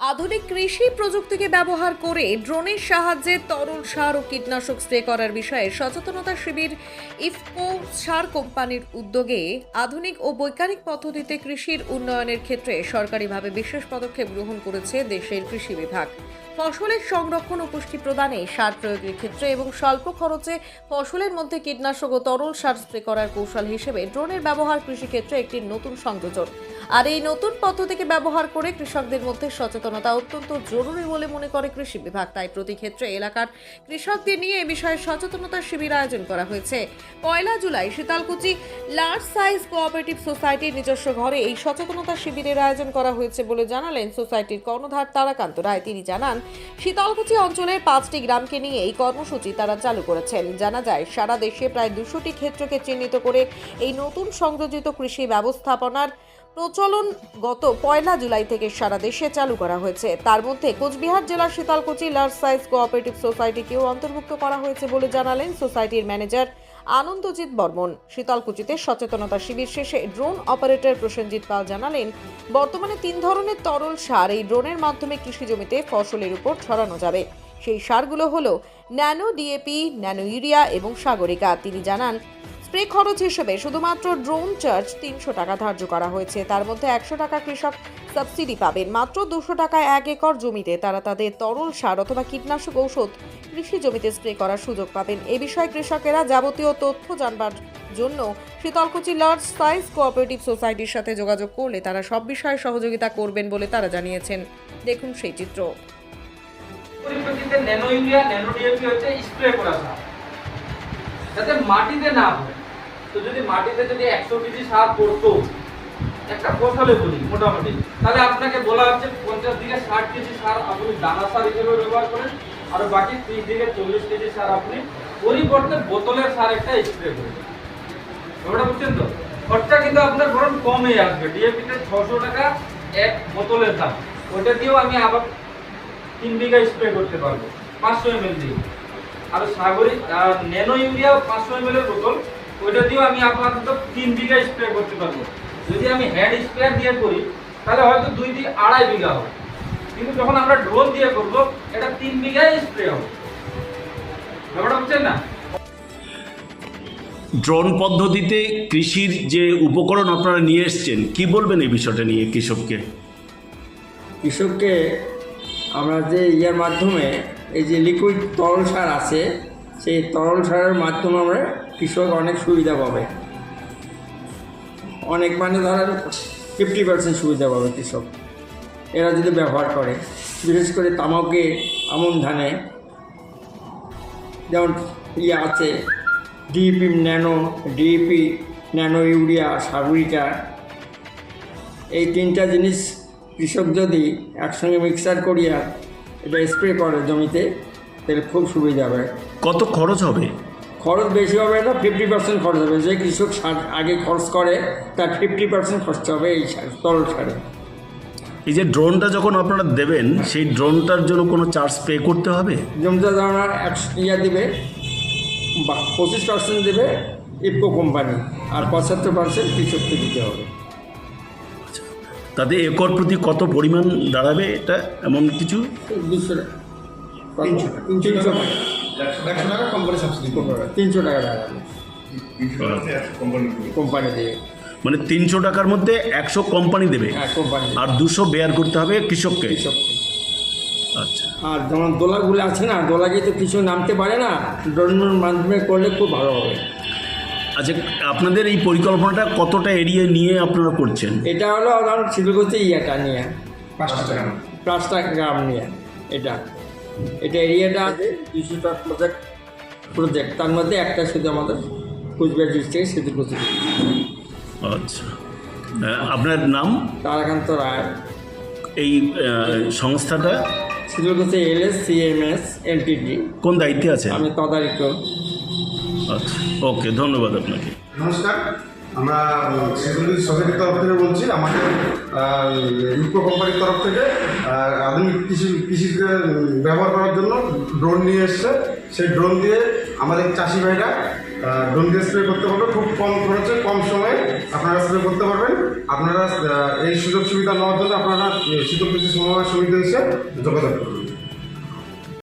আধুনিক কৃষি প্রযুক্তিকে ব্যবহার করে ড্রোনের সাহায্যে তরল সার ও কীটনাশক স্প্রে করার বিষয়ে সচেতনতা শিবির ইফকো সার কোম্পানির উদ্যোগে আধুনিক ও বৈজ্ঞানিক পদ্ধতিতে কৃষির উন্নয়নের ক্ষেত্রে সরকারিভাবে বিশেষ পদক্ষেপ গ্রহণ করেছে দেশের কৃষি বিভাগ। ফসলের সংরক্ষণ ও পুষ্টি প্রদানে সার প্রয়োগের ক্ষেত্রে এবং স্বল্প খরচে ফসলের মধ্যে কীটনাশক ও তরল সার স্প্রে করার কৌশল হিসেবে ড্রোনের ব্যবহার কৃষিক্ষেত্রে একটি নতুন সংযোজন। আর এই নতুন পদ্ধতিকে ব্যবহার করে কৃষকদের মধ্যে সচেতনতা অত্যন্ত জরুরি বলে মনে করে কৃষি বিভাগ। তাই প্রতি ক্ষেত্রে এলাকার কৃষকদের নিয়ে এ বিষয়ে সচেতনতা শিবির আয়োজন করা হয়েছে। পয়লা July Sitalkuchi large size cooperative সোসাইটির নিজস্ব ঘরে এই সচেতনতা শিবিরের আয়োজন করা হয়েছে বলে জানালেন সোসাইটির কর্ণধার তারাকান্ত রায়। তিনি জানান, শীতলকুচি অঞ্চলের পাঁচটি গ্রামকে নিয়ে এই কর্মসূচি তারা চালু করেছেন। জানা যায়, সারা দেশে প্রায় দুশোটি ক্ষেত্রকে চিহ্নিত করে এই নতুন সংযোজিত কৃষি ব্যবস্থাপনার প্রচলন গত পয়লা জুলাই থেকে সারা দেশে চালু করা হয়েছে। তার মধ্যে কোচবিহার জেলার শীতলকুচি লার্জ সাইজ কোঅপারেটিভ সোসাইটিকেও অন্তর্ভুক্ত করা হয়েছে বলে জানালেন সোসাইটির ম্যানেজার আনন্দজিৎ বর্মন। শীতলকুচিতে সচেতনতা শিবির শেষে ড্রোন অপারেটর প্রসেনজিৎ পাল জানালেন, বর্তমানে তিন ধরনের তরল সার এই ড্রোনের মাধ্যমে কৃষি জমিতে ফসলের উপর ছড়ানো যাবে। সেই সারগুলো হলো ন্যানো ডিএপি, ন্যানো ইউরিয়া এবং সাগরিকা। তিনি জানান, স্প্রে খরচ হিসেবে শুধুমাত্র ড্রোন চার্জ তিনশো টাকা ধার্য করা হয়েছে। তার মধ্যে একশো টাকা কৃষক সাবসিডি পাবেন। মাত্র দুশো টাকায় এক একর জমিতে তারা তাদের তরল সার অথবা কীটনাশক ঔষধ কৃষি জমিতে স্প্রে করার সুযোগ পাবেন। এ বিষয়ে কৃষকেরা যাবতীয় তথ্য জানবার জন্য শীতলকুচি লার্জ সাইজ কোঅপারেটিভ সোসাইটির সাথে যোগাযোগ করলে তারা সব বিষয়ে সহযোগিতা করবেন বলে তারা জানিয়েছেন। দেখুন সেই চিত্র। যাতে মাটিতে না পড়ে তো যদি মাটিতে যদি একশো কেজি সার পড়তো, একটা ফসলে বলি, মোটামুটি, তাহলে আপনাকে বলা হচ্ছে পঞ্চাশ থেকে ষাট কেজি সার আপনি দানা সার হিসেবে ব্যবহার করেন। আর বাকি ত্রিশ থেকে চল্লিশ কেজি সার আপনি পরিবর্তে বোতলের সার একটা স্প্রে করবেন ব্যাপারটা বুঝছেন তো? খরচা কিন্তু আপনার বরং কমে আসবে। ডিএপিতে ছশো টাকা এক বোতলের দাম। ওটা দিয়েও আমি আবার তিন বিঘা স্প্রে করতে পারব। পাঁচশো এম এল দিয়ে। আর সাগরিক ন্যানো ইউরিয়া পাঁচশো এম এল এর বোতল, ওইটা দিয়েও আমি আপাতত তিন বিঘা স্প্রে করতে পারব। যদি আমি হ্যান্ড স্প্রেয়ার দিয়ে করি, তাহলে হয়তো দুই থেকে আড়াই বিঘা হবে। কিন্তু যখন আমরা ড্রোন দিয়ে করব এটা তিন বিঘায় স্প্রে হবে। ব্যাপারটা বুঝছেন না? ড্রোন পদ্ধতিতে কৃষির যে উপকরণ আপনারা নিয়ে এসছেন কি বলবেন এই বিষয়টা নিয়ে কৃষককে? কৃষককে আমরা যে ইয়ার মাধ্যমে এই যে লিকুইড তরল সার আছে সেই তরল সারের মাধ্যমে আমরা কৃষক অনেক সুবিধা পাবে। অনেক মানে ধরেন ফিফটি পার্সেন্ট সুবিধা পাবে কৃষক। এরা যদি ব্যবহার করে বিশেষ করে তামাকে আমন ধানে যেমন ইয়ে আছে DP nano DP nano urea Sagarika এই তিনটা জিনিস কৃষক যদি একসঙ্গে মিক্সার করিয়া এটা স্প্রে করে জমিতে তাহলে খুব সুবিধা হবে। কত খরচ হবে? খরচ বেশি হবে না ফিফটি পার্সেন্ট খরচ হবে। যে কৃষক সার আগে খরচ করে তার ফিফটি পার্সেন্ট খরচ হবে এই সার তরল সারে। এই যে ড্রোনটা যখন আপনারা দেবেন সেই ড্রোনটার জন্য কোনো চার্জ পে করতে হবে? জমিতে ধরুন একশো ইয়া দিবে বা পঁচিশ পার্সেন্ট দেবে ইফকো কোম্পানি আর পঁচাত্তর পার্সেন্ট কৃষককে দিতে হবে। তাতে একর প্রতি কত পরিমাণ দাঁড়াবে এটা? এমন কিছু? দুশো তিনশো তিনশো টাকা। একশো টাকা কম করে সাবসিডি তিনশো টাকা দাঁড়াবে কোম্পানি দিয়ে। মানে তিনশো টাকার মধ্যে একশো কোম্পানি দেবে। হ্যাঁ আর দুশো বেয়ার করতে হবে কৃষককে। আচ্ছা। আর যেমন দোলাগুলো আছে না দোলাকে তো কিছু নামতে পারে না ড্রোনের মাধ্যমে করলে খুব ভালো হবে। আচ্ছা আপনাদের এই পরিকল্পনাটা কতটা এরিয়া নিয়ে আপনারা করছেন? এটা হলো ধরুন শিলগতি ইয়েটা নিয়ে। পাঁচটা টাকা পাঁচটা গ্রাম নিয়ে এটা। এটা এরিয়াটা আছে দুশোটা প্রজেক্ট প্রজেক্ট তার মধ্যে একটা শুধু আমাদের কুচবিহার ডিস্ট্রিক্টে প্রজেক্ট আচ্ছা। আপনার নাম? তারাকান্ত রায়। এই সংস্থাটা? শিলগতি L S C M S LTD. কোন দায়িত্বে আছে? আমি তদারকি আচ্ছা ওকে ধন্যবাদ আপনাকে। নমস্কার আমরা সেগুলি সোসাইটির তরফ থেকে বলছি আমাদের ইউকো কোম্পানির তরফ থেকে আধুনিক কৃষি কৃষিকে ব্যবহার করার জন্য ড্রোন নিয়ে এসছে। সেই ড্রোন দিয়ে আমাদের চাষি ভাইরা ড্রোন দিয়ে স্প্রে করতে পারবেন খুব কম খরচে কম সময়ে আপনারা স্প্রে করতে পারবেন। আপনারা এই সুযোগ সুবিধা নেওয়ার জন্য আপনারা শীতল কৃষি সমবায় সমিতি হিসেবে যোগাযোগ করুন।